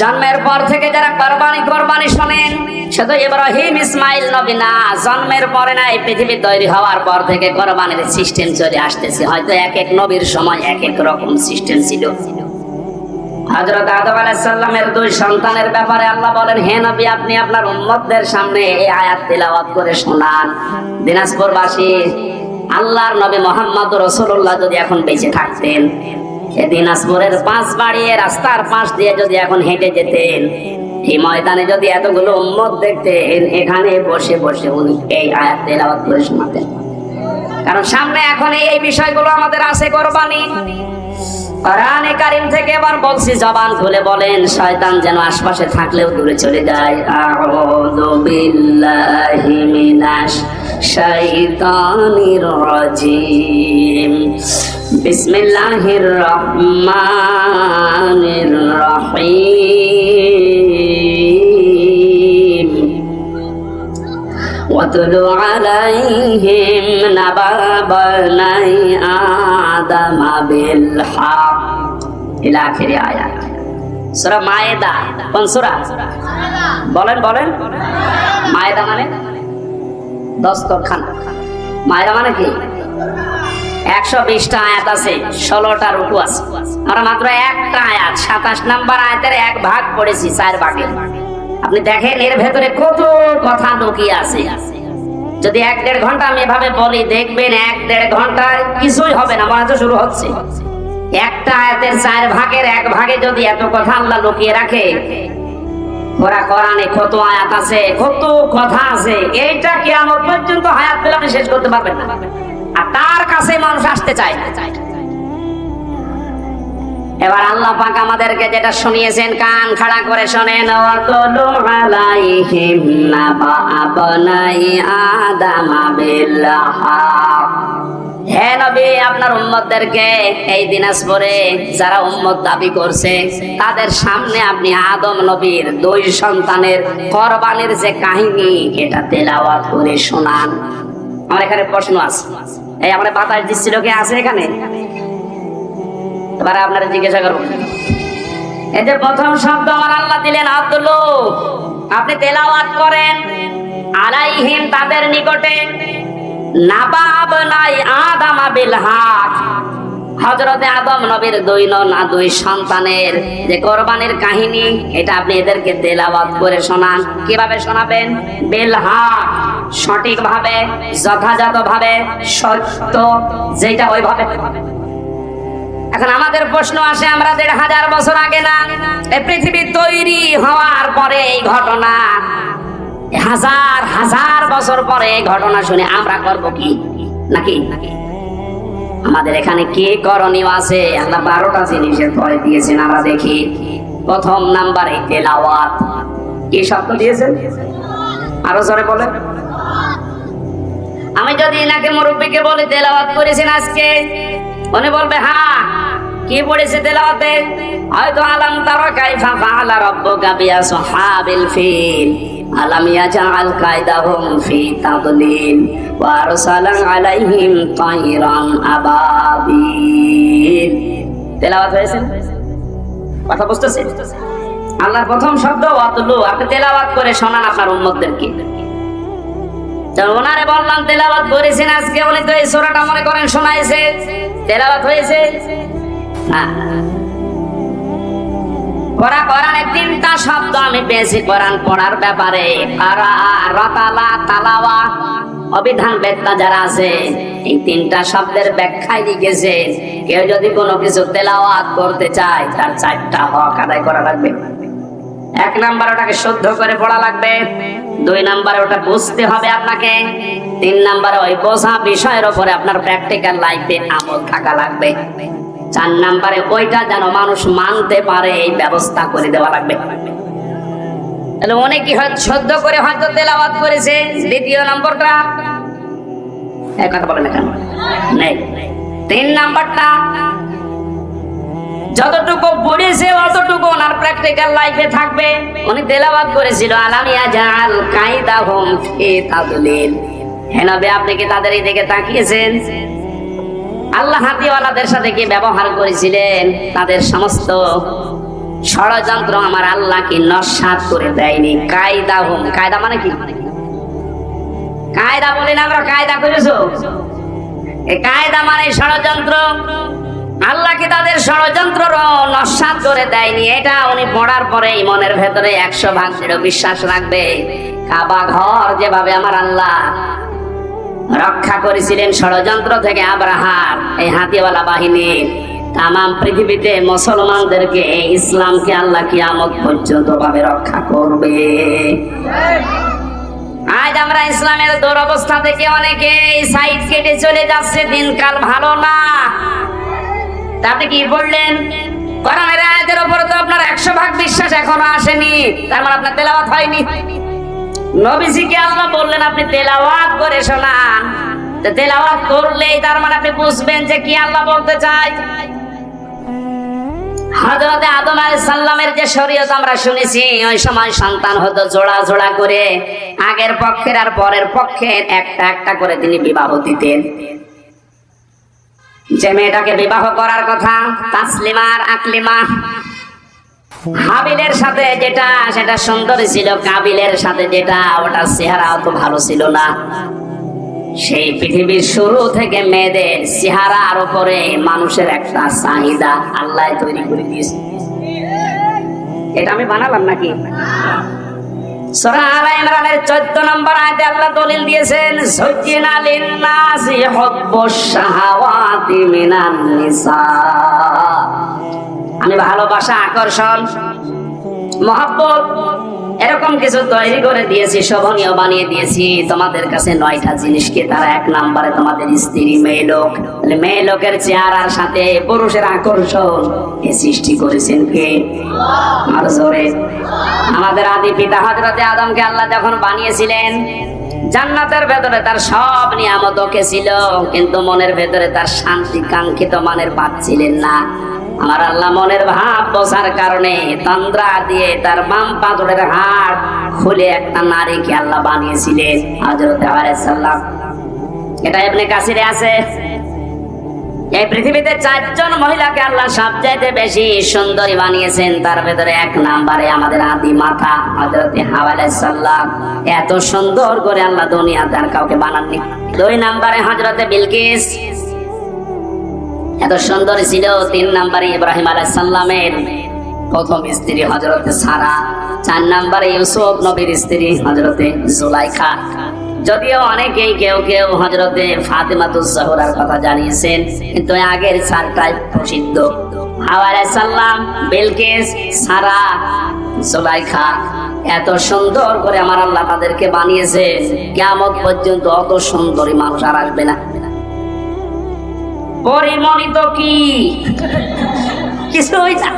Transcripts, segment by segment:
জন্মের পর থেকে যারা কোরবানি কোরবানি শোনেন, শুধু ইব্রাহিম, ইসমাইল, নবী না, জন্মের পরে না এই পৃথিবী তৈরি হওয়ার পর থেকে কোরবানির সিস্টেম চলে আসতেছে। হয়তো এক এক নবীর সময় এক এক রকম সিস্টেম ছিল। হযরত আদম আলাইহিস সালামের দুই সন্তানের ব্যাপারে আল্লাহ বলেন, হে নবী, আপনি আপনার উম্মতদের সামনে এই আয়াত তেলাওয়াত করে শোনান। দিনাজপুরবাসী, আল্লাহর নবী মোহাম্মদ রসুল্লাহ যদি এখন বেঁচে থাকতেন দিনাজপুরের পাঁচ বাড়িয়ে রাস্তার পাশ দিয়ে যদি এখন হেঁটে যেতেন, এই ময়দানে যদি এতগুলো উম্মত দেখতেন, এখানে বসে বসে উনি এই আয়াত তেলাওয়াত করে শোনাতেন। কারণ সামনে এখন এই বিষয়গুলো আমাদের আছে কোরবানি। কোরআনে কারিম থেকে এবার বলছি, জবান খুলে বলেন, শয়তান যেন আশপাশে থাকলেও দূরে চলে যায়। আউযু বিল্লাহি মিনাশ শাইতানির রাজিম। বিসমিল্লাহির রহমানির রহিম। واتل عليهم نبأ بني آدم بالحق إلى آخر آيات সূরা মায়েদা কোন সূরা বলেন বলেন মায়েদা মানে দস্তরখান মায়েদা মানে কি একশো বিশটা আয়াত আছে ষোলোটা রুকু আছে আমরা মাত্র একটা আয়াত সাতাশ নাম্বার আয়াতের এক ভাগ পড়েছি চার ভাগে আপনি দেখেন, এর ভেতরে কত কথা লুকিয়ে আছে। যদি এক দেড় ঘণ্টা আমি এভাবে বলি, দেখবেন এক দেড় ঘন্টায় কিছুই হবে না মনে শুরু হচ্ছে। একটা আয়াতের চার ভাগের এক ভাগে যদি এত কথা আল্লাহ লুকিয়ে রাখে, ওরা কোরআনে কত আয়াত আছে, কত কথা আছে, এইটা কি আমার পর্যন্ত হায়াত পেলে আপনি শেষ করতে পারবেন না। আর তার কাছে মানুষ আসতে চায় না। এবার আল্লাহ পাক আমাদেরকে যেটা শুনিয়েছেন, কান খাড়া করে শোনেন হে নবী, আপনার উম্মতদেরকে এই দিনাজপুরে যারা উম্মত দাবি করছে, তাদের সামনে আপনি আদম নবীর দুই সন্তানের কোরবানির যে কাহিনী, এটা তেলাওয়াত করে শোনান। আমার এখানে প্রশ্ন আছে। এই আমরা বাতাস দিচ্ছিল কে? আছে এখানে? এবারে আপনারা জিজ্ঞাসা করব। এই যে প্রথম শব্দ আমার আল্লাহ দিলেন আব্দুল আপনি তেলাওয়াত করেন, আলাইহিম তাদের নিকটে, নাবাব নাই আদামা বিল হাক। হজরতে আদম নবীর দুই না দুই সন্তানের যে কোরবানির কাহিনী, এটা আপনি এদেরকে তেলাওয়াত করে শোনান। কীভাবে শোনাবেন? বিল হাক। সঠিক ভাবে যথাযথ ভাবে সত্য যেটা ওইভাবে। এখন আমাদের প্রশ্ন আসে, আমরা দেড় হাজার বছর আগে না, এই পৃথিবী তৈরি হওয়ার পরে এই ঘটনা হাজার হাজার বছর পরে এই ঘটনা শুনে আমরা করব কি? নাকি? আমাদের এখানে কে করণীয় আছে? আল্লাহ বারোটা জিনিসের পরে দিয়েছেন, আমরা দেখি। প্রথম নাম্বারে তেলাওয়াত। কি শব্দ দিয়েছেন? আরও জোরে বলেন। আমি যদি এনাকে মুরব্বীকে বলি, তেলাওয়াত করেছেন আজকে উনি বলবে হ্যাঁ কি পড়েছে তেলাওয়াতে? হয়তো আলাম তারা কাইফা ফাআলা রাব্বুকা ফিল। ফি তাদলিল আলাইহিম তায়রান আবাবিল। তেলাওয়াত হয়েছে? কথা প্রথম শব্দ, ওয়াতলু আপনি তেলাওয়াত করে শোনান আপনার উম্মতদেরকে। ওনারে বললাম, তেলাওয়াত করেছেন আজকে? উনি তো এই সোরাটা মনে করেন, শোনাইছে। তেলাওয়াত হয়েছে? তিনটা শব্দ আমি পেয়েছি পড়ার ব্যাপারে। যারা আছে, এই তিনটা শব্দের ব্যাখ্যায় লিখেছে, কেউ যদি কোনো কিছু তেলাওয়াত করতে চায়, তার চারটা হক আদায় করা লাগবে। এক নাম্বার ওটাকে শুদ্ধ করে পড়া লাগবে। দুই নাম্বারে ওটা বুঝতে হবে আপনাকে। তিন নাম্বারে ওই বোঝা বিষয়ের উপরে আপনার প্র্যাকটিক্যাল লাইফে আমল থাকা লাগবে। চার নাম্বারে ওইটা যেন মানুষ মানতে পারে, এই ব্যবস্থা করে দেওয়া লাগবে। তাহলে অনেকে সহ্য করে হয়তো তেলাওয়াত করেছে। দ্বিতীয় নম্বরটা কেন? নেই। তিন নাম্বারটা যতটুকু পড়েছে অতটুকু ওনার প্র্যাকটিক্যাল লাইফে থাকবে। উনি তেলাওয়াত করেছিল আলামিয়া জাল কায়দা হোম ফি তাদলিল। হেনবে আপনি কি তাদের এই দিকে তাকিয়েছেন? আল্লাহ হাতিওয়ালাদের সাথে কি ব্যবহার করেছিলেন? তাদের সমস্ত ষড়যন্ত্র আমার আল্লাহকে নস্বাত করে দেয়নি। কায়দা হোম কায়দা মানে কি? কায়দা বলি না আমরা, কায়দা করেছ? কায়দা মানে ষড়যন্ত্র। আল্লাহকে তাদের ষড়যন্ত্র নস্বাত করে দেয়নি। এটা উনি পড়ার পরে মনের ভেতরে একশো ভাগ বিশ্বাস রাখবে। কাবা ঘর যেভাবে আমার আল্লাহ রক্ষা করেছিলেন ষড়যন্ত্র থেকে আব্রাহার এই হাতিওয়ালা বাহিনী তাম পৃথিবীতে মুসলমানদেরকে এই ইসলামকে আল্লাহ কিয়ামত পর্যন্ত ভাবে রক্ষা করবে। আজ আমরা ইসলামের দুরবস্থা থেকে অনেকে সাইড কেটে চলে যাচ্ছে, দিনকাল ভালো না। তাতে কি বললেন? কোরআনের আয়াতের উপর তো আপনার একশো ভাগ বিশ্বাস এখনও আসেনি, তার মানে আপনার তেলাওয়াত হয়নি। নবীজিকে আল্লাহ বললেন, আপনি তেলাওয়াত করে শোনান। তেলাওয়াত করলেই তার মানে আপনি বুঝবেন যে কি আল্লাহ বলতে চাই হযরতে আদম আলাইহিস সালামের যে শরীয়ত আমরা শুনেছি, ওই সময় সন্তান হতো জোড়া জোড়া করে, আগের পক্ষের আর পরের পক্ষের একটা একটা করে তিনি বিবাহ দিতেন। যে মেয়েটাকে বিবাহ করার কথা, তাসলিমার আকলিমা। হাবিলের সাথে যেটা, সেটা সুন্দর ছিল, কাবিলের সাথে যেটা ওটা চেহারা অত ভালো ছিল না। সেই পৃথিবীর শুরু থেকে মেয়েদের চেহারার উপরে মানুষের একটা চাহিদা আল্লাহ তৈরি করে দিয়েছে। এটা আমি বানালাম নাকি? সূরা আলে ইমরানের 14 নম্বর আয়াতে আল্লাহ দলিল দিয়েছেন, সুজ্জিনা লিন-নাসি হুব্বুশ শাহাওয়াতি নিসা। আমি ভালোবাসা, আকর্ষণ, মহাব্বত এরকম কিছু তৈরি করে দিয়েছি, শোভনীয় বানিয়ে দিয়েছি। তোমাদের কাছে নয়টা জিনিসকে তারা এক নাম্বারে তোমাদের স্ত্রী, মেয়ে লোক। মেয়ে লোকের চেহারার সাথে পুরুষের আকর্ষণ এ সৃষ্টি করেছেন কে? জোরে। আমাদের আদি পিতা হজরতে আদমকে আল্লাহ যখন বানিয়েছিলেন, জান্নাতের ভেতরে তার সব নিয়ামত ওকে ছিল, কিন্তু মনের ভেতরে তার শান্তি কাঙ্ক্ষিত মানের পাচ্ছিলেন না। আমার আল্লাহ মনের ভাব বোঝার কারণে তন্দ্রা দিয়ে তার বাম পাথরের হাড় খুলে একটা নারীকে আল্লাহ বানিয়েছিলেন হজরত সাল্লাম এটা এমনি কাছিরে আছে। এই পৃথিবীতে চারজন মহিলাকে আল্লাহ সবচাইতে বেশি সুন্দরী বানিয়েছেন, তার ভেতরে এক নাম্বারে আমাদের আদি মাথা হজরতে সাল্লাম এত সুন্দর করে আল্লাহ দুনিয়াতে আর কাউকে বানাননি। দুই নাম্বারে হজরতে বিলকিস। এত সুন্দর ছিল তিন নাম্বারে ইব্রাহিম আলাইহিস সাল্লামের প্রথম স্ত্রী হজরতে সারা, চার নাম্বারে ইউসুফ নবীর স্ত্রী হজরতে জুলাইখা। যদিও অনেকেই কেউ কেউ হজরতে ফাতেমাতুজ জাহরার কথা জানিয়েছেন, কিন্তু আগের চারটাই প্রসিদ্ধ। হাওয়া সাল্লাম সারা, জুলাইখা, এত সুন্দর করে আমার আল্লাহ তাদেরকে বানিয়েছে কেমন পর্যন্ত অত সুন্দরী মানুষ আর আসবে না। পরিমণিত কি? কিছুই না।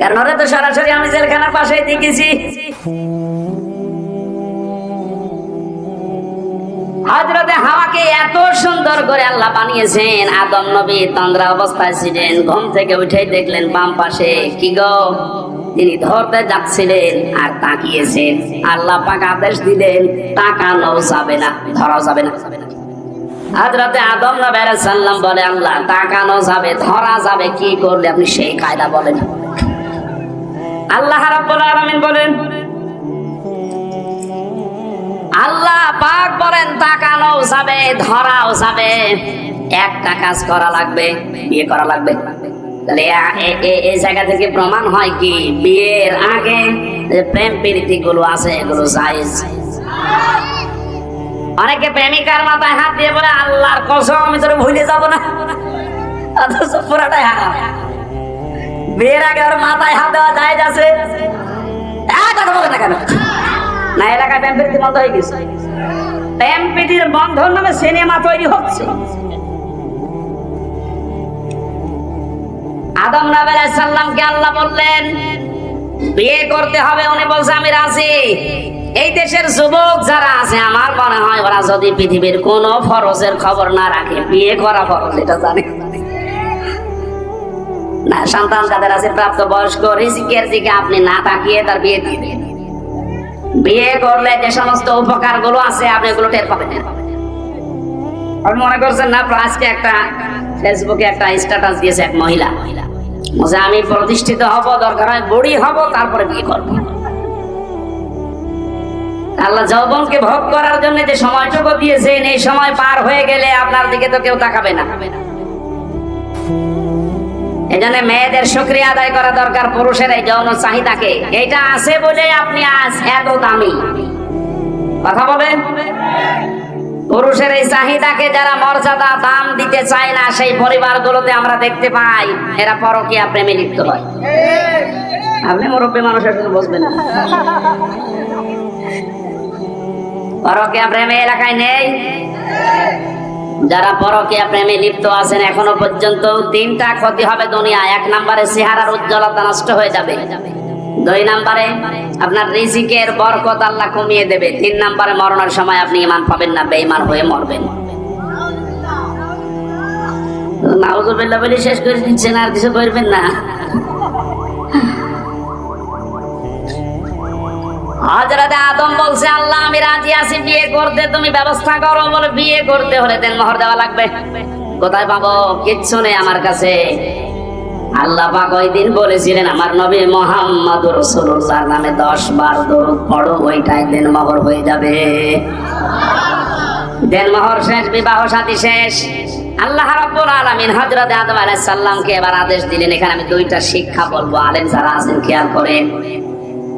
কারণ ওরা তো সরাসরি আমি জেলখানার দেখেছি। হজরতে হাওয়াকে এত সুন্দর করে আল্লাহ বানিয়েছেন, আদম নবী তন্দ্রা অবস্থায় ছিলেন, ঘুম থেকে উঠে দেখলেন বাম পাশে, কি গো? তিনি ধরতে যাচ্ছিলেন আর তাকিয়েছেন। আল্লাহ পাক আদেশ দিলেন, তাকানো যাবে না, ধরা যাবে না। হাজরাতে আদম নবী আলাইহিস সালাম বলে, আল্লাহ, তাকানো যাবে, ধরা যাবে, কি করলে আপনি সেই কায়দা বলেন? আল্লাহ রাব্বুল আলামিন বলেন, আল্লাহ পাক বলেন, তাকানো যাবে, ধরাও যাবে, একটা কাজ করা লাগবে, বিয়ে করা লাগবে। তাহলে এই জায়গা থেকে প্রমাণ হয় কি, বিয়ের আগে প্রেম প্রীতি গুলো আছে, এগুলো জায়েজ। অনেকে প্রেমিকার মাথায় হাত দিয়ে বলে, আল্লাহর কসম, আমি তোর ভুলে যাব না। অথচ পুরাটাই হারাম। বিয়ের আগে ওর মাথায় হাত দেওয়া যায় আছে। কথা বলে না কেন? না, এলাকায় প্রেম প্রীতি বন্ধ হয়ে গেছে। প্রেম প্রীতির বন্ধন নামে সিনেমা তৈরি হচ্ছে। আদম নবী আলাইহিস সালামকে আল্লাহ বললেন, বিয়ে করতে হবে। উনি বলছে, আমি রাজি। এই দেশের যুবক যারা আছে আমার মনে হয় ওরা যদি পৃথিবীর কোন ফরজের খবর না রাখে বিয়ে করা ফরজ এটা জানে। না সন্তান যাদের আছে প্রাপ্ত বয়স্ক রিজিকের দিকে আপনি না তাকিয়ে তার বিয়ে দিয়ে দিন। বিয়ে করলে যে সমস্ত উপকারগুলো আছে আপনি এগুলো টের পাবেন আপনি মনে করছেন না আজকে একটা ফেসবুকে একটা স্ট্যাটাস দিয়েছে এক মহিলা। বলছে, আমি প্রতিষ্ঠিত হব দরকার হয় বড়ি হব তারপরে বিয়ে করব। আল্লাহ যৌবনকে ভোগ করার জন্য যে সময়টুকু দিয়েছেন, এই সময় পার হয়ে গেলে আপনার দিকে তো কেউ তাকাবে না। এজন্য মেয়েদের শুক্রিয়া আদায় করা দরকার, পুরুষের এই যৌন চাহিদাকে। এটা আছে বলে আপনি আজ এত দামি। কথা বলেন? পুরুষের এই চাহিদাকে যারা মর্যাদা, দাম দিতে চায় না, সেই পরিবারগুলোতে আমরা দেখতে পাই, এরা পরকীয়া প্রেমে লিপ্ত হয়। আপনি মুরব্বী মানুষের বসবেন না। পরকীয়া প্রেমে এলাকায় নেই। যারা পরকীয়া প্রেমে লিপ্ত আছেন, এখনও পর্যন্ত তিনটা ক্ষতি হবে দুনিয়া এক নম্বরে চেহারার উজ্জ্বলতা নষ্ট হয়ে যাবে। দুই নম্বরে আপনার রিজিকের বরকত আল্লাহ কমিয়ে দেবে। তিন নম্বরে মরণের সময় আপনি ইমান পাবেন না, বেঈমান হয়ে মরবেন। নাউজুবিল্লাহ বলে শেষ করে দিচ্ছেন, আর কিছু করবেন না। হজরত আদম বলছে, আল্লাহ, আমি রাজি আছি, বিয়ে করতে। তুমি ব্যবস্থা করো, বলে বিয়ে করতে হলে মোহর দেওয়া লাগবে। কোথায় পাবো? কিচ্ছু নেই আমার কাছে। আল্লাহ পাক ওই দিন বলেছিলেন, আমার নবী মোহাম্মদ রসুল্লাহ নামে দশ বার দরুদ পড়ো, ওইটাই দেন মোহর হয়ে যাবে। দেন মোহর শেষ, বিবাহ সাথী শেষ। আল্লাহ রাব্বুল আলামিন হযরত আদম আলাইহিস সালামকে এবার আদেশ দিলেন, এখানে আমি দুইটা শিক্ষা বলব। আলেম যারা আছেন, খেয়াল করেন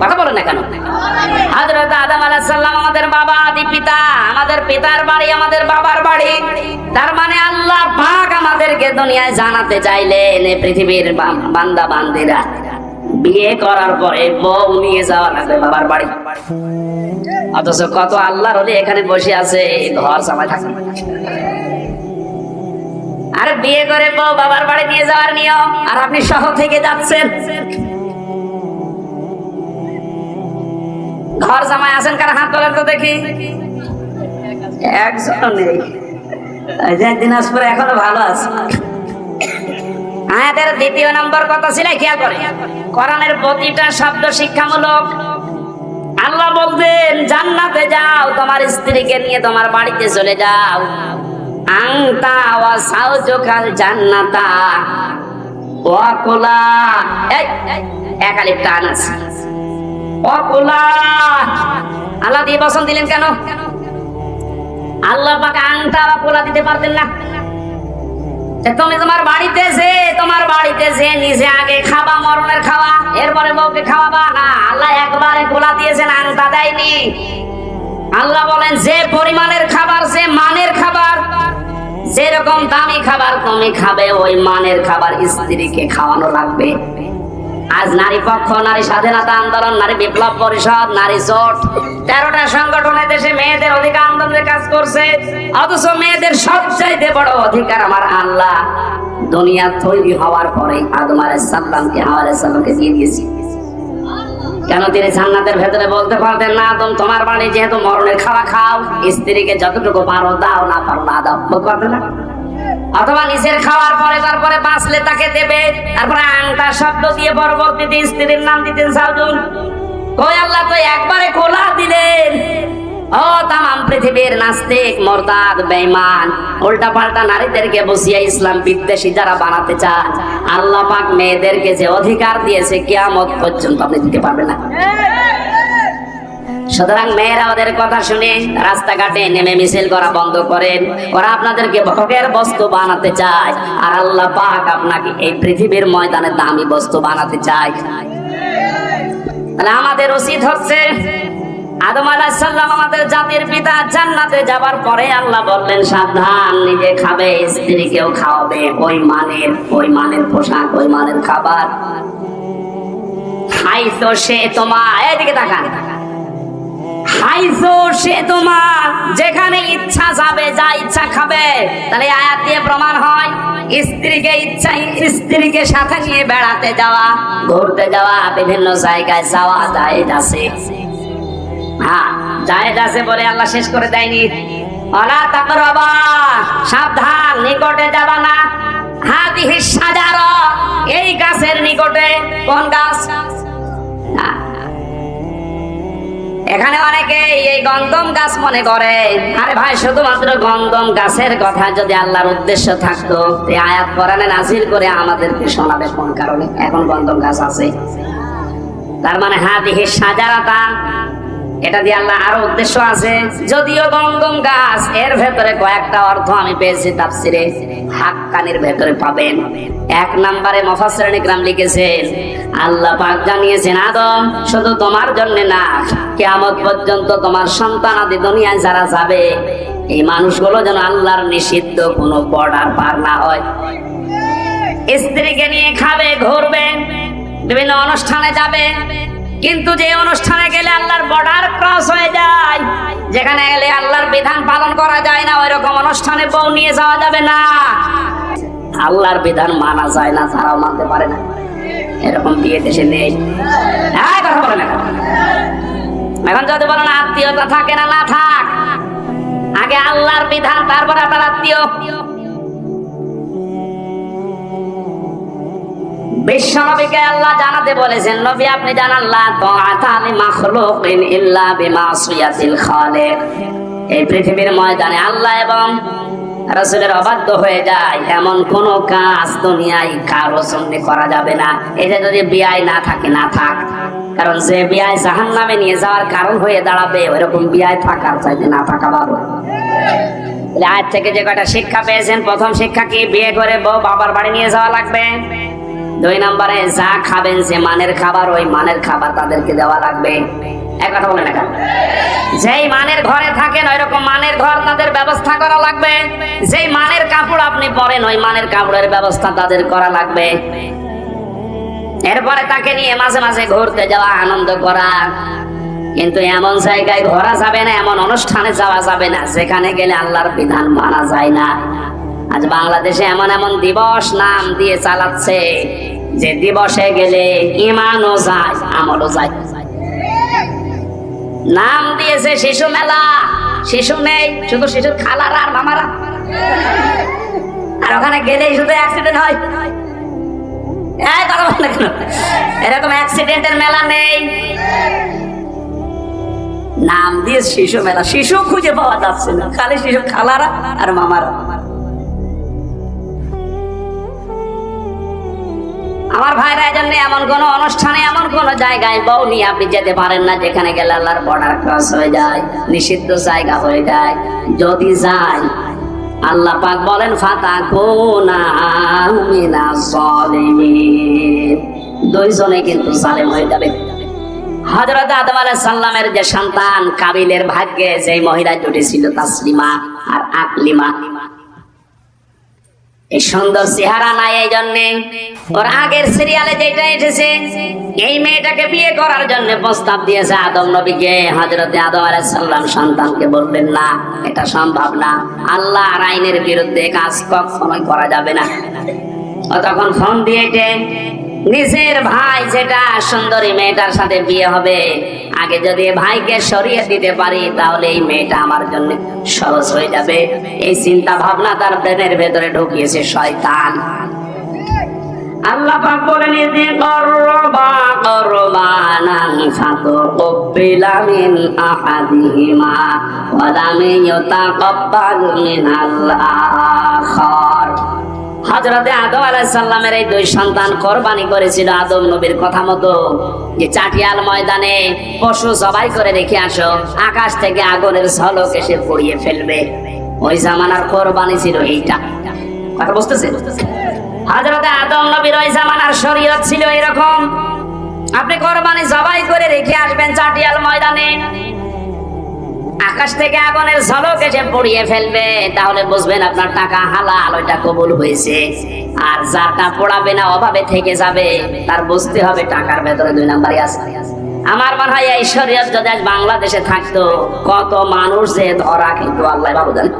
কথা বলেন না কেন? হযরত আদম আলাইহিস সালাম আমাদের বাবা, আদি পিতা, আমাদের পিতার বাড়ি, আমাদের বাবার বাড়ি। তার মানে আল্লাহ পাক আমাদেরকে দুনিয়ায় জানাতে চাইলেন পৃথিবীর বান্দা বান্দিরা। বিয়ে করার পরে বউ নিয়ে যাওয়া লাগবে বাবার বাড়ি। অথচ কত আল্লাহর হলে এখানে বসে আছে, ঘর জামাই থাকে আর বিয়ে করে বউ বাবার বাড়ি নিয়ে যাওয়ার নিয়ম, আর আপনি শহর থেকে যাচ্ছেন। ঘর জামাই আছেন কারা হাত তোলেন তো দেখি। একজনও নেই। দিনাজপুরে এখনও ভালো আছে। আয়াতের দ্বিতীয় নম্বর কথা ছিল খেয়াল করে। কোরআনের প্রতিটা শব্দ শিক্ষামূলক। আল্লাহ বলতেন জান্নাতে যাও, তোমার স্ত্রীকে নিয়ে তোমার বাড়িতে চলে যাও। আংতা ওয়া সাউজুকাল জান্নাতা। ওয়া কুলা। এই, এক আলিফ টান আছে। আল্লাহ দিয়ে বসন দিলেন কেন? আল্লাহ পাকে আংটা বা পোলা দিতে পারতেন না। তুমি তোমার বাড়িতে যে, তোমার বাড়িতে যে নিজে আগে খাবা, মরণের খাওয়া, এরপরে বউকে খাওয়াবা, না, আল্লাহ একবারে কোলা দিয়েছেন, আংটা দেয়নি। আল্লাহ বলেন, যে পরিমাণের খাবার, যে মানের খাবার, যেরকম দামি খাবার তুমি খাবে, ওই মানের খাবার স্ত্রীকে খাওয়ানো লাগবে। আজ নারী পক্ষ, নারী স্বাধীনতা আন্দোলন, নারী বিপ্লব পরিষদ, নারী জোট। তেরোটা সংগঠনে দেশে মেয়েদের অধিকার আন্দোলনের কাজ করছে। অথচ মেয়েদের সবচাইতে বড় অধিকার আমার আল্লাহ। দুনিয়া তৈরি হওয়ার পরে আদম আলাইহিস সালামকে, হাওয়া আলাইহিস সালামকে দিয়ে দিয়েছি। কেন তিনি জান্নাতের ভেতরে বলতে পারতেন না, আদম, তোমার বাড়ি যেহেতু মরণের খাওয়া খাও, স্ত্রীকে যতটুকু পারো দাও, না পারো না দাও বলতে পারতেন না? অথবা নিজের খাওয়ার পরে তারপরে বাঁচলে তাকে দেবে। তারপরে আংটা শব্দ দিয়ে পরবর্তীতে স্ত্রীর নাম দিতেন সাউজুন কই আল্লাহ তো একবারে খোলা দিলেন। ও তামাম পৃথিবীর নাস্তিক মোরতাদ বেঈমান উল্টা পাল্টা নারীদেরকে বসিয়ে ইসলাম বিদ্বেষী যারা বানাতে চান। আল্লাহ পাক মেয়েদেরকে যে অধিকার দিয়েছে, কিয়ামত পর্যন্ত আপনি দিতে পারবেন না। সুতরাং মেয়েরা ওদের কথা শুনে রাস্তাঘাটে নেমে মিছিল করা বন্ধ করেন। ওরা আপনাদেরকে ভোগের বস্তু বানাতে চায়। আর আল্লাহ পাক আপনাকে এই পৃথিবীর ময়দানে দামি বস্তু বানাতে চায়। আমাদের উচিত হচ্ছে, আদম আমাদের জাতির পিতা জান্নাতে যাবার পরে আল্লাহ বললেন, সাবধান, নিজে খাবে, স্ত্রীকেও খাওয়াবে। ওই মানের ওই মানের পোশাক, ওই মানের খাবার। খাই তো সে তোমার এদিকে তাকান। হাইসো সে তোমার যেখানে ইচ্ছা যাবে, যা ইচ্ছা খাবে। তাহলে আয়াত দিয়ে প্রমাণ হয়, স্ত্রীকে ইচ্ছা, স্ত্রীকে সাথে নিয়ে বেড়াতে যাওয়া, ঘুরতে যাওয়া, বিভিন্ন জায়গায় যাওয়া যায় আছে। হ্যাঁ জায়েজ আছে বলে আল্লাহ শেষ করে দেয়নি। অলা তাকরাবা, সাবধান, নিকটে যাবা না। হাদিহি সাজার, এই গাছের নিকটে কোন গাছ? না। এখানে অনেকে এই গন্ধম গাছ মনে করে। আরে ভাই, শুধুমাত্র গন্ধম গাছের কথা যদি আল্লাহর উদ্দেশ্য থাকতো, এই আয়াত কোরআনে নাজিল করে আমাদেরকে শোনাবে কোন কারণে? এখন গন্ধম গাছ আছে। তার মানে হাত সাজারাতা এটা দিয়ে আল্লাহ আরও উদ্দেশ্য আছে। যদিও গঙ্গম গাছ, এর ভেতরে কয়েকটা অর্থ আমি পেয়েছি তাফসিরে। হাক্কানির ভেতরে পাবেন। এক নম্বরে মফাসরণী গ্রাম লিখেছেন, আল্লাহ পাক জানিয়েছেন, আদম, শুধু তোমার জন্য না, কিয়ামত পর্যন্ত তোমার সন্তান আদি দুনিয়ায় যারা যাবে, এই মানুষগুলো যেন আল্লাহর নিষিদ্ধ কোনো বর্ডার পার না হয়। স্ত্রীকে নিয়ে খাবে, ঘুরবে, বিভিন্ন অনুষ্ঠানে যাবে কিন্তু যে অনুষ্ঠানে গেলে আল্লাহর বর্ডার ক্রস হয়ে যায়, যেখানে গেলে আল্লাহর বিধান পালন করা যায় না ওই রকম অনুষ্ঠানে বউ নিয়ে যাওয়া যাবে না। আল্লাহর বিধান মানা যায় না তারাও মানতে পারে না। এরকম বিয়ে দেশে নেই। কথা বলে না এখন যদি বলেন আত্মীয়তা থাকে না না থাক। আগে আল্লাহর বিধান, তারপরে আপনার আত্মীয়। বিশ্ব নবীকে আল্লাহ জানাতে বলেছেন, নবী, আপনি জানান, লা লি মাখলুকিন ইল্লা বিমাসিয়াতিল খালিক। এই পৃথিবীর ময়দানে আল্লাহ এবং রাসূলের অবাধ্য হয়ে যায়, এমন কোন কাজ দুনিয়ায় কারও সঙ্গে করা যাবে না। এটা যদি বিয়াই না থাকে, না থাক। কারণ যে বিয়ায় জাহান্নামে নিয়ে যাওয়ার কারণ হয়ে দাঁড়াবে, ওইরকম বিয়ায় থাকার চাইতে না থাকা ভালো। আজ থেকে যে কয়টা শিক্ষা পেয়েছেন, প্রথম শিক্ষা কি? বিয়ে করে বউ বাবার বাড়ি নিয়ে যাওয়া লাগবে? দুই নম্বরে, যা খাবেন যে মানের খাবার, ওই মানের খাবার তাদেরকে দেওয়া লাগবে। যেই মানের ঘরে থাকেন ওই রকম মানের ঘর তাদের ব্যবস্থা করা লাগবে। যেই মানের কাপড় আপনি পরেন, ওই মানের কাপড়ের ব্যবস্থা তাদের করা লাগবে। এরপরে তাকে নিয়ে মাঝে মাঝে ঘুরতে যাওয়া, আনন্দ করা। কিন্তু এমন জায়গায় ঘোরা যাবে না, এমন অনুষ্ঠানে যাওয়া যাবে না, যেখানে গেলে আল্লাহর বিধান মানা যায় না। আজ বাংলাদেশে এমন এমন দিবস নাম দিয়ে চালাচ্ছে। যে দিবসে গেলে ইমানও যায়, আমলও যায়। নাম দিয়েছে শিশু মেলা। শিশু নেই, শুধু শিশুর খালারা আর মামারা। আর ওখানে গেলেই শুধু অ্যাক্সিডেন্ট হয়? এরকম অ্যাক্সিডেন্টের মেলা নেই। নাম দিয়ে শিশু মেলা। শিশু খুঁজে পাওয়া যাচ্ছে না। খালি শিশু খালারা আর মামারা। আমার ভাইরা জন্য এমন কোন অনুষ্ঠানে, এমন কোন জায়গায় বউ নিয়ে আপনি যেতে পারেন না, যেখানে গেলে আল্লাহর বর্ডার ক্রস হয়ে যায়, নিষিদ্ধ জায়গা হয়ে যায়। যদি যায় আল্লাহ পাক বলেন ফাতা কোনা দুইজনে কিন্তু জালেম হয়ে যাবে। হযরত আদম আলাইহিস সালামের যে সন্তান, কাবিলের ভাগ্যে যে মহিলা জুটেছিল তাসলিমা আর আকলিমা সুন্দর চেহারা নাই এই জন্যে ওর আগের সিরিয়ালে যেটা এসেছে, এই মেয়েটাকে বিয়ে করার জন্য প্রস্তাব দিয়েছে আদম নবীকে। হজরতে আদম আলাইহিস সালাম সন্তানকে বললেন, না, এটা সম্ভব না। আল্লাহ আর আইনের বিরুদ্ধে কাজ কখনোই করা যাবে না। ও তখন ফোন দিয়েছে নিজের ভাই যেটা সুন্দরী মেয়েটার সাথে বিয়ে হবে আগে যদি ভাইকে সরিয়ে দিতে পারি, তাহলে এই মেয়েটা আমার জন্য সহজ হয়ে যাবে। এই চিন্তা ভাবনা তার ব্রেনের ভেতরে ঢুকিয়েছে শয়তান। আল্লাহ পাক হযরতে আদম আলাইহিস সালামের এই দুই সন্তান কোরবানি করেছিল আদম নবীর কথা মতো। যে চাটিয়াল ময়দানে পশু জবাই করে রেখে আসো, আকাশ থেকে আগুনের ঝলক এসে পড়িয়ে ফেলবে। ওই জামানার কোরবানি ছিল এইটা। কথা বুঝতেছেন? হযরতে আদম নবীর ওই জামানার শরীয়ত ছিল এরকম। আপনি কোরবানি জবাই করে আকাশ থেকে আগুনের ঝলক এসে পড়িয়ে ফেলবে, তাহলে বুঝবেন আপনার টাকা হালাল, ওইটা কবুল হয়েছে। আর যারটা পড়াবে না, অভাবে থেকে যাবে, তার বুঝতে হবে টাকার ভেতরে দুই নাম্বারই আছে। আমার মনে হয় এই শরীয়ত যদি আজ বাংলাদেশে থাকতো, কত মানুষ যে ধরা কিন্তু আল্লাহ বাবু জানে।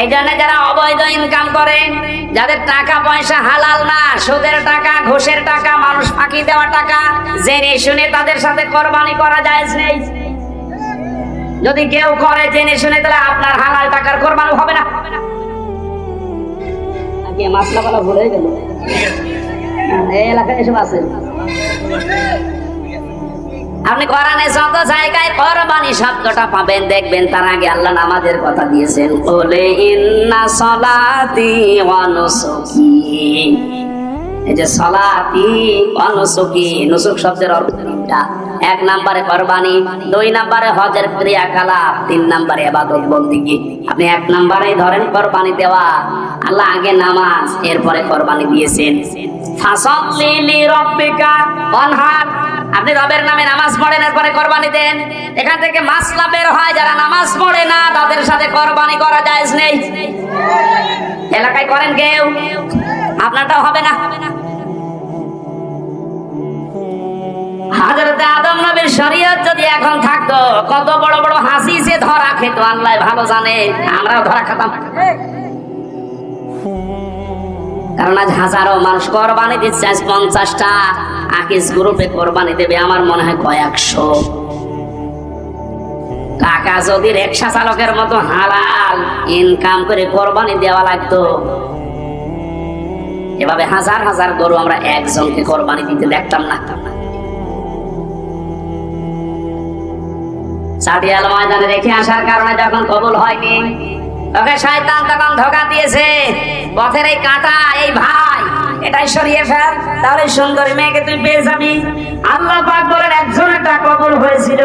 এই জন্য যারা অবৈধ ইনকাম করে, যাদের টাকা পয়সা হালাল না, সুদের টাকা, ঘুষের টাকা, মানুষ ফাঁকি দেওয়া টাকা, জেনে শুনে তাদের সাথে কোরবানি করা যায় নেই। যদি কেউ করে জেনে শুনে, তাহলে আপনার হালাল টাকার কোরবানি হবে না। আপনি কোরআনে যত জায়গায় কোরবানি শব্দটা পাবেন, দেখবেন তার আগে আল্লাহ নামাজের কথা দিয়েছেন। বলে, ইন্না সলাতি এই যে সলাতি নুসুক শব্দের অর্থ তিনটা এক নম্বরে কোরবানি, দুই নম্বরে হজের ক্রিয়াকলাপ, তিন নম্বরে ইবাদত বন্দিগি। আপনি এক নম্বরে ধরেন কোরবানি দেওয়া। আল্লাহ আগে নামাজ, এরপরে কোরবানি দিয়েছেন। আপনি রবের নামে নামাজ পড়েন, এরপরে কোরবানি দেন। এখান থেকে মাসলা বের হয়, যারা নামাজ পড়ে না, তাদের সাথে কোরবানি করা যায় নেই। এলাকায় করেন কেউ? আপনারটাও হবে না? হাজরতে আদম নবীর শরীয়ত যদি এখন থাকতো, কত বড় বড় হাসি সে ধরা খেত, আল্লাহ ভালো জানে, আমরাও ধরা খেতাম। কারণ আজ হাজারো মানুষ কোরবানি দিচ্ছে, আজ পঞ্চাশটা আকিস গ্রুপে কোরবানি দেবে, আমার মনে হয় কয়েকশো। টাকা যদি রিক্সা চালকের মতো হালাল ইনকাম করে কোরবানি দেওয়া লাগতো, এভাবে হাজার হাজার গরু আমরা একজনকে কোরবানি দিতে দেখতাম না। চাটিয়াল ময়দানে রেখে আসার কারণে যখন কবুল হয়নি, ওকে শয়তান তখন ধোকা দিয়েছে। পথের এই কাঁটা, এই ভাই, এটাই সরিয়ে ফেল। তাহলে সুন্দরী মেয়েকে তুই পেয়ে যাবি। আল্লাহ পাক বলেন, একজনেরটা কবুল হয়েছিল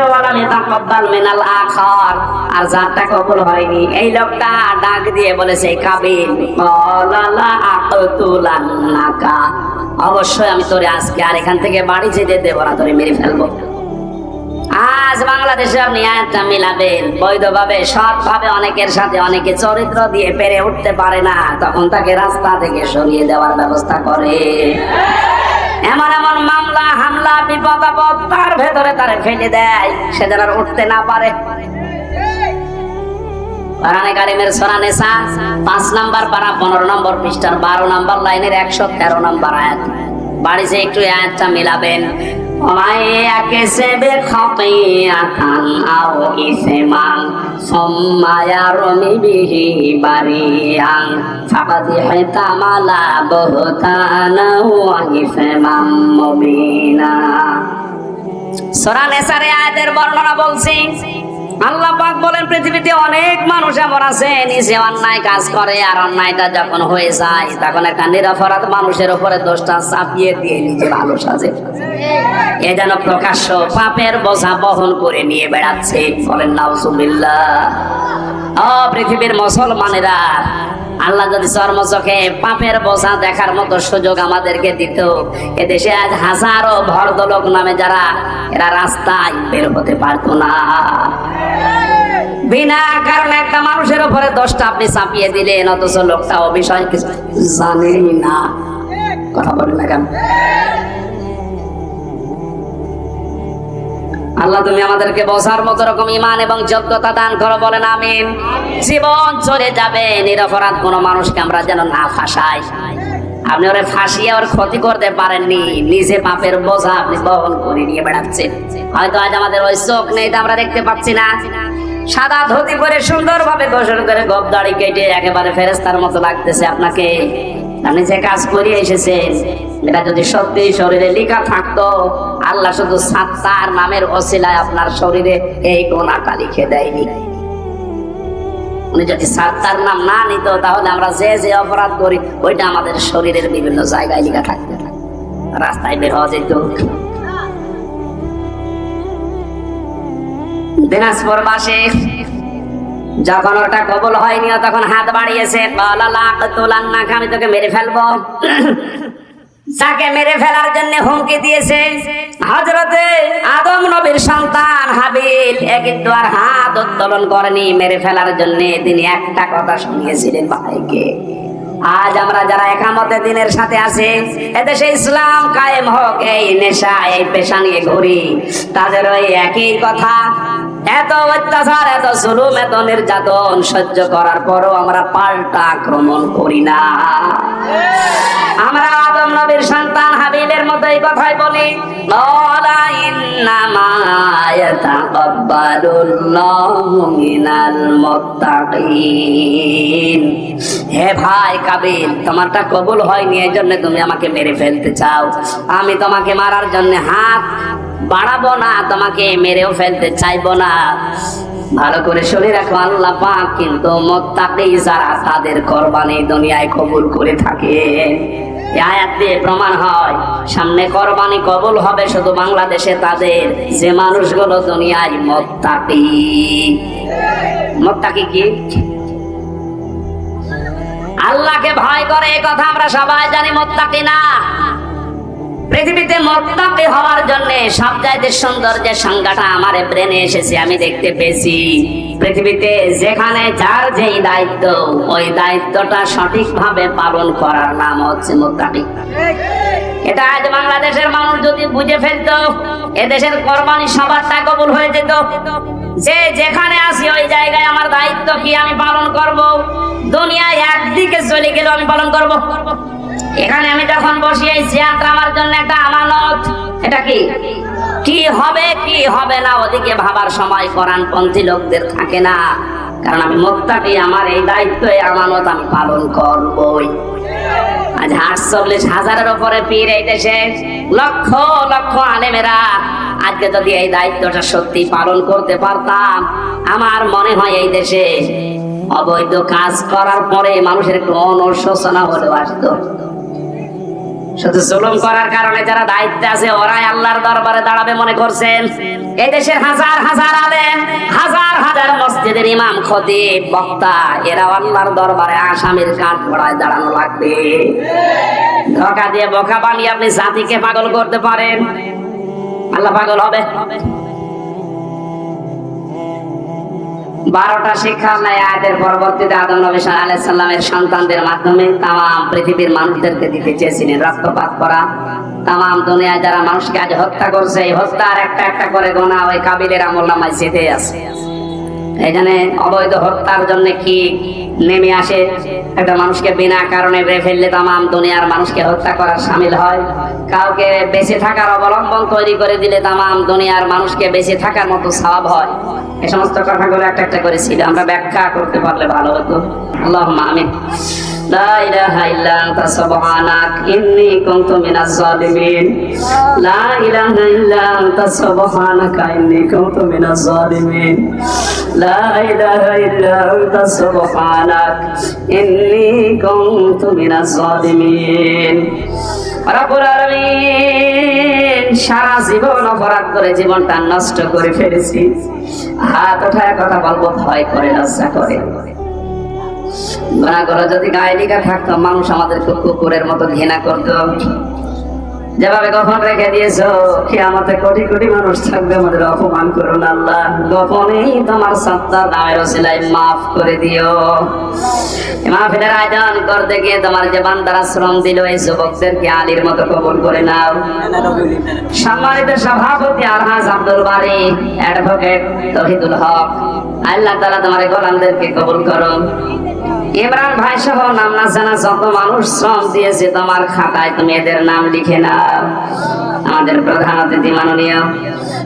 তাকাব্বাল মিনাল আখার, আর যারটা কবুল হয়নি, এই লোকটা ডাক দিয়ে বলেছে, কাবিল ক্বালা আকুতুলান্নাকা। অবশ্যই আমি তোরে আজকে আর এখান থেকে বাড়ি যেতে দেবো না, তোরে মেরে ফেলব। আজ বাংলাদেশে আপনি আয়াতটা মিলাবেন। বৈধভাবে, সৎভাবে অনেকের সাথে অনেকে চরিত্র দিয়ে পেরে উঠতে পারে না। তখন তাকে রাস্তা থেকে সরিয়ে দেওয়ার ব্যবস্থা করে। এমন এমন মামলা, হামলা, বিপদ আপদ তার ভেতরে তারে ফেলে দেয়। সে যেন উঠতে না পারে। কোরআনে কারিমের পাঁচ নাম্বার পারা, পনেরো নম্বর পৃষ্ঠার বারো নাম্বার লাইনের একশো তেরো নাম্বার আয়াত। বাড়িতে একটু আয়াতটা মিলাবেন। ومن يكسب خطيئة أو إثما ثم يرم به بريئا فقد احتمل بهتانا وإثما مبينا সূরা নেসারে আয়াতের বর্ণনা বলছি আল্লাহ পাক বলেন, পৃথিবীতে অনেক মানুষ এমন আছে, নিজে অন্যায় কাজ করে আর অন্যায়টা যখন হয়ে যায়, তখন একটা নিরপরাধ মানুষের উপরে দোষটা চাপিয়ে দিয়ে নিজে ভালো সাজে। এ যেন প্রকাশ্য পাপের বোঝা বহন করে নিয়ে বেড়াচ্ছে। বলেন, নাউজুবিল্লাহ। ও পৃথিবীর মুসলমানেরা, আল্লাহ যদি চর্ম চোখে পাপের বোঝা দেখার মতো সুযোগ আমাদেরকে দিত, এদেশে আজ হাজারো ভরদলোক নামে যারা, এরা রাস্তায় বের হতে পারতো না। বিনা কারণে একটা মানুষের উপরে দশটা আপনি চাপিয়ে দিলেন, অথচ লোকটা ও বিষয় কিছু জানেই না। কথা বলেন না কেন? আল্লাহ তুমি আমাদেরকে বসার মতো রকম ইমান এবং যোগ্যতা দান করো, বলেন আমিন। জীবন চলে যাবে, নিরপরাধ কোনো মানুষকে আমরা যেন না ফাঁসাই। আপনি ওরে ফাঁসিয়ে ওর ক্ষতি করতে পারেননি, নিজে পাপের বোঝা আপনি বহন করে নিয়ে বেড়াচ্ছেন। হয়তো আজ আমাদের ওই চোখ নেই তা আমরা দেখতে পাচ্ছি না। সাদা ধুতি পরে সুন্দরভাবে গোসল করে গপ দাড়ি কেটে একেবারে ফেরেস্তার মতো লাগতেছে আপনাকে। আপনি যে কাজ করিয়ে এসেছেন এটা যদি সত্যি শরীরে লেখা থাকতো, আল্লাহ শুধু সাত্তার নামের অসিলায় আপনার শরীরে এই গোনাটা লিখে দেয়নি। উনি যদি সাত্তার নাম না নিত, তাহলে আমরা যে যে অপরাধ করি, ওইটা আমাদের শরীরের বিভিন্ন জায়গায় লেখা থাকতো রাস্তায় বের হওয়া যেত। দিনাজপুর বাসে যখন ওটা কবল হয়নি তখন হাত বাড়িয়েছে আমি তোকে মেরে ফেলব। তাকে মেরে ফেলার জন্য হুমকি দিয়েছে হজরতে আদম নবীর সন্তান হাবিল কিন্তু আর হাত উত্তোলন করেনি, মেরে ফেলার জন্য তিনি একটা কথা শুনিয়েছিলেন ভাইকে। আজ আমরা যারা একামতে দিনের সাথে আছি, এদেশে ইসলাম কায়েম হোক, এই নেশা, এই পেশা নিয়ে ঘুরি, তাদের ওই একই কথা এত অত্যাচার, এত জুলুম, এত নির্যাতন সহ্য করার পরও আমরা পাল্টা আক্রমণ করি না। আমরা আদম নবীর সন্তান হাবিলের মতো এই কথাই বলি হে ভাই কাবিল, তোমারটা কবুল হয়নি এই জন্য তুমি আমাকে মেরে ফেলতে চাও। আমি তোমাকে মারার জন্য হাত বাড়াবো না, তোমাকে মেরেও ফেলতে চাইব না। ভালো করে শুনে রাখো, আল্লাহ পাক কিন্তু মোত্তাকি যারা তাদের কোরবানি দুনিয়ায় কবুল করে থাকে। আয়াত দিয়ে প্রমাণ হয়, সামনে কোরবানি কবুল হবে শুধু বাংলাদেশে তাদের, যে মানুষগুলো দুনিয়ায় মোত্তাকি। মোত্তাকি কি? আল্লাহকে ভয় করে এই কথা আমরা সবাই জানি, মোত্তাকি না। পৃথিবীতে মোত্তাকি হওয়ার জন্য সব চাইতে সুন্দর যে সংজ্ঞাটা আমার ব্রেনে এসেছে, আমি দেখতে পেয়েছি। পৃথিবীতে যেখানে যার যেই দায়িত্ব, ওই দায়িত্বটা সঠিকভাবে পালন করার নাম হচ্ছে মোত্তাকি। এটা আজ বাংলাদেশের মানুষ যদি বুঝে ফেলতো, এদেশের কোরবানি সবারটা কবুল হয়ে যেত। যে যেখানে আসি ওই জায়গায় আমার দায়িত্ব কি আমি পালন করব? দুনিয়ায় একদিকে চলে গেলে আমি পালন করব। এখানে আমি যখন বসি, এই চেয়ারটা আমার জন্য একটা আমানত। এটা কি? কি হবে কি হবে না, ওদিকে ভাবার সময় কোরআন পন্থী লোকদের থাকে না। কারণ আমি মোত্তাকি আমার এই দায়িত্ব আমানত আমি পালন করবই। আজ আটচল্লিশ হাজারের উপরে পীর এই দেশে। লক্ষ লক্ষ আলেমেরা, আজকে যদি এই দায়িত্বটা সত্যি পালন করতে পারতাম, আমার মনে হয় এই দেশে অবৈধ কাজ করার পরে মানুষের একটু অনুশোচনা হলেও আসতো। শুধু জুলুম করার কারণে যারা দায়িত্বে আছে, ওরাই আল্লাহর দরবারে দাঁড়াবে মনে করছেন। হাজার হাজার আলেম, হাজার হাজার মসজিদের ইমাম বক্তা আল্লাহর দরবারে আসামির কাঠ দাঁড়ানো লাগবে। ধোকা দিয়ে বোকা বানিয়ে আপনি জাতিকে পাগল করতে পারেন। আল্লাহ পাগল হবে। বারোটা শিক্ষা নেয় আয়াতের পরবর্তীতে আদম নবী আলাইহিস সন্তানদের মাধ্যমে তাম, পৃথিবীর মানুষদেরকে দিতে চেয়েছিলেন রক্তপাত করা। তাম, দুনিয়ায় যারা মানুষকে আজ হত্যা করছে, এই হত্যার একটা একটা করে গোনা ওই কাবিলের আমল নামায় আছে। এখানে অবৈধ হত্যার জন্য কি নেমে আসে। একটা মানুষকে বিনা কারণে বেড়ে ফেললে তামাম দুনিয়ার মানুষকে হত্যা করার সামিল হয়। কাউকে বেঁচে থাকার অবলম্বন তৈরি করে দিলে তামাম দুনিয়ার মানুষকে বেঁচে থাকার মতো স্বভাব হয়। এ সমস্ত কথাগুলো একটা একটা করে ছিল। আমরা ব্যাখ্যা করতে পারলে ভালো হতো। আল্লাহ আমিন। لا إله إلا أنت سبحانك إني كنت من الظالمين لا إله إلا أنت سبحانك إني كنت من الظالمين لا إله إلا أنت سبحانك إني كنت من الظالمين রব্বুল আলামিন সারা জীবন অপরাধ করে জীবনটা নষ্ট করে ফেলেছি হাত ওঠায় কথা বলবো ভয় করে লজ্জা করে গুণা করে, যদি গায়ে থাকতো মানুষ আমাদেরকে কুকুরের মতো ঘৃণা করতো। যেভাবে গোপন রেখে দিয়েছ কি আমাদের কোটি কোটি মানুষ থাকবে, আমাদের অপমান করো না আল্লাহ। গোপনেই তোমার সত্তার নামের ওসিলাই মাফ করে দিও। মাহফিলের আয়োজন করতে গিয়ে তোমার যে বান্দারা শ্রম দিল, এই যুবকদেরকে আলীর মতো কবুল করে নাও। সম্মানিত সভাপতি আলহাজ আব্দুল বারি অ্যাডভোকেট তহিদুল হক। আল্লাহ তালা তোমার গোলামদেরকে কবুল করো ইমরান ভাই সহ নাম না জানা যত মানুষ শ্রম দিয়েছে তোমার খাতায় তুমি এদের নাম লিখে নাও। আমাদের প্রধান অতিথি মাননীয়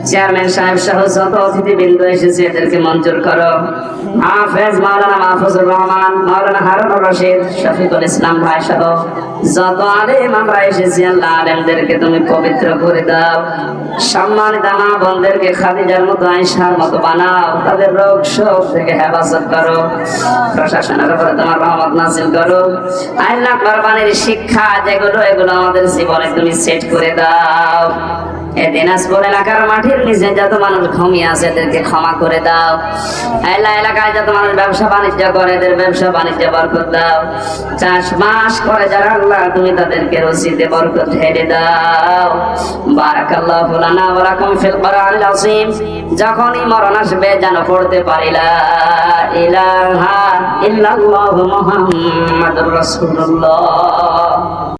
চেয়ারম্যান সাহেব সহ যত অতিথিবৃন্দ এসেছে, এদেরকে মঞ্জুর করো। হাফেজ মাওলানা মাহফুজুর রহমান, মাওলানা রশিদ, শফিকুল ইসলাম ভাই সহ যত আলেম আমরা এসেছি, আল্লাহ আলেমদেরকে তুমি পবিত্র করে দাও। সম্মানিত মা বোনদেরকে খাদিজার মতো আয়সার মতো বানাও। তাদের রোগ থেকে হেফাজত করো। প্রশাসনের উপরে তোমার রহমত নাসিল করো। শিক্ষা যেগুলো, এগুলো আমাদের জীবনে তুমি সেট করে দাও। দিনাজপুর এলাকার মাটির নিচে যত মানুষ ঘুমিয়ে আছে, এদেরকে ক্ষমা করে দাও। এলা এলাকায় যত মানুষ ব্যবসা বাণিজ্য করে, এদের ব্যবসা বাণিজ্য বরকত দাও। চাষবাস করে যারা আল্লাহ, তুমি তাদেরকে রসিদে বরকত ঢেলে দাও। বারাকাল্লাহু লানা ওয়া লাকুম ফিল কোরআনিল আযীম। যখনই মরণ আসবে, যেন পড়তে পারি, লা ইলাহা ইল্লাল্লাহু মুহাম্মাদুর রাসূলুল্লাহ।